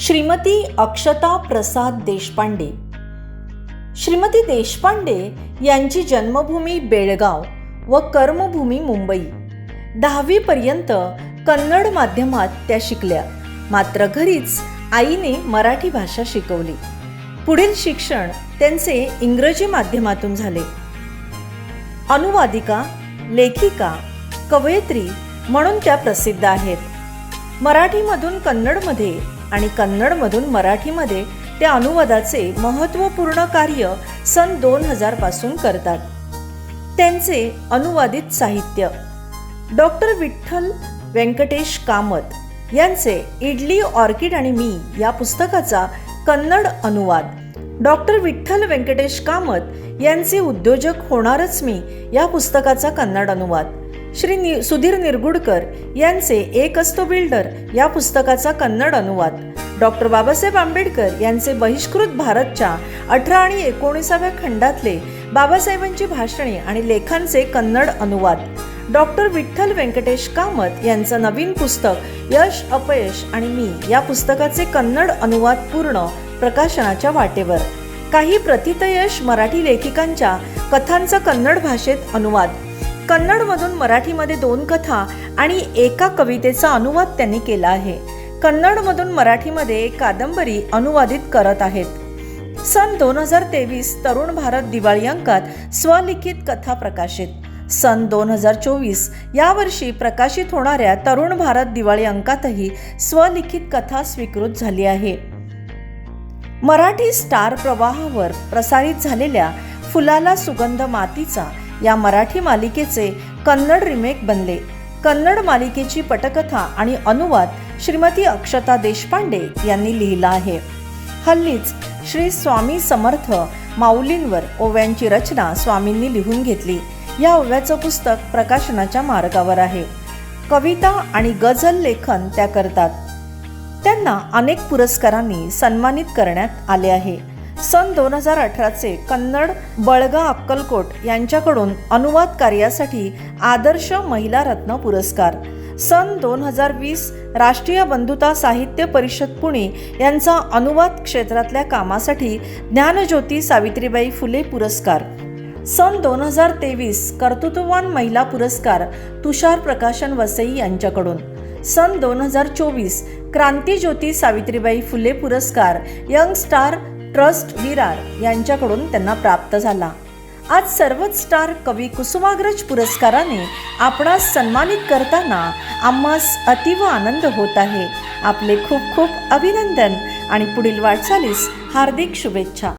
श्रीमती अक्षता प्रसाद देशपांडे. श्रीमती देशपांडे यांची जन्मभूमी बेळगाव व कर्मभूमी मुंबई. दहावीपर्यंत कन्नड माध्यमात त्या शिकल्या. मात्र घरीच आईने मराठी भाषा शिकवली. पुढील शिक्षण त्यांचे इंग्रजी माध्यमातून झाले. अनुवादिका लेखिका कवयित्री म्हणून त्या प्रसिद्ध आहेत. मराठीमधून कन्नडमध्ये आणि कन्नडमधून मराठीमध्ये त्या अनुवादाचे महत्त्वपूर्ण कार्य सन दोन हजारपासून करतात. त्यांचे अनुवादित साहित्य. डॉक्टर विठ्ठल व्यंकटेश कामत यांचे इडली ऑर्किड आणि मी या पुस्तकाचा कन्नड अनुवाद. डॉक्टर विठ्ठल व्यंकटेश कामत यांचे उद्योजक होणारच मी या पुस्तकाचा कन्नड अनुवाद. श्री नि सुधीर निरगुडकर यांचे एक असतो बिल्डर या पुस्तकाचा कन्नड अनुवाद. डॉक्टर बाबासाहेब आंबेडकर यांचे बहिष्कृत भारतच्या अठरा आणि एकोणीसाव्या खंडातले बाबासाहेबांची भाषणे आणि लेखांचे कन्नड अनुवाद. डॉक्टर विठ्ठल व्यंकटेश कामत यांचं नवीन पुस्तक यश अपयश आणि मी या पुस्तकाचे कन्नड अनुवाद पूर्ण प्रकाशनाच्या वाटेवर. काही प्रतितयश मराठी लेखिकांच्या कथांचा कन्नड भाषेत अनुवाद. कन्नडमधून मराठीमध्ये दोन कथा आणि एका कवितेचा अनुवाद त्यांनी केला आहे. कन्नडमधून मराठीमध्ये एक कादंबरी अनुवादित करत आहेत. सन दोन हजार तेवीस तरुण भारत दिवाळी अंकात स्वलिखित कथा प्रकाशित. सन दोन हजार चोवीस यावर्षी प्रकाशित होणाऱ्या तरुण भारत दिवाळी अंकातही स्वलिखित कथा स्वीकृत झाली आहे. मराठी स्टार प्रवाहावर प्रसारित झालेल्या फुलाला सुगंध मातीचा या मराठी मालिकेचे कन्नड रिमेक बनले. कन्नड मालिकेची पटकथा आणि अनुवाद श्रीमती अक्षता देशपांडे यांनी लिहिला आहे. हल्लीच श्री स्वामी समर्थ माऊलींवर ओव्यांची रचना स्वामींनी लिहून घेतली. या ओव्याचं पुस्तक प्रकाशनाच्या मार्गावर आहे. कविता आणि गझल लेखन त्या करतात त्यांना अनेक पुरस्कारांनी सन्मानित करण्यात आले आहे. सन दोन हजार अठराचे कन्नड बळगा अक्कलकोट यांच्याकडून अनुवाद कार्यासाठी आदर्श महिला रत्न पुरस्कार. सन दोन हजार वीस राष्ट्रीय बंधुता साहित्य परिषद पुणे यांचा अनुवाद क्षेत्रातल्या कामासाठी ज्ञानज्योती सावित्रीबाई फुले पुरस्कार. सन दोन हजार तेवीस कर्तृत्ववान महिला पुरस्कार तुषार प्रकाशन वसई यांच्याकडून. सन दोन हजार चोवीस क्रांतीज्योती सावित्रीबाई फुले पुरस्कार यंग स्टार ट्रस्ट विरार यांच्याकडून त्यांना प्राप्त झाला. आज सर्वच स्टार कवी कुसुमाग्रज पुरस्काराने आपणास सन्मानित करताना आम्हास अतीव आनंद होत आहे. आपले खूप खूप अभिनंदन आणि पुढील वाटचालीस हार्दिक शुभेच्छा.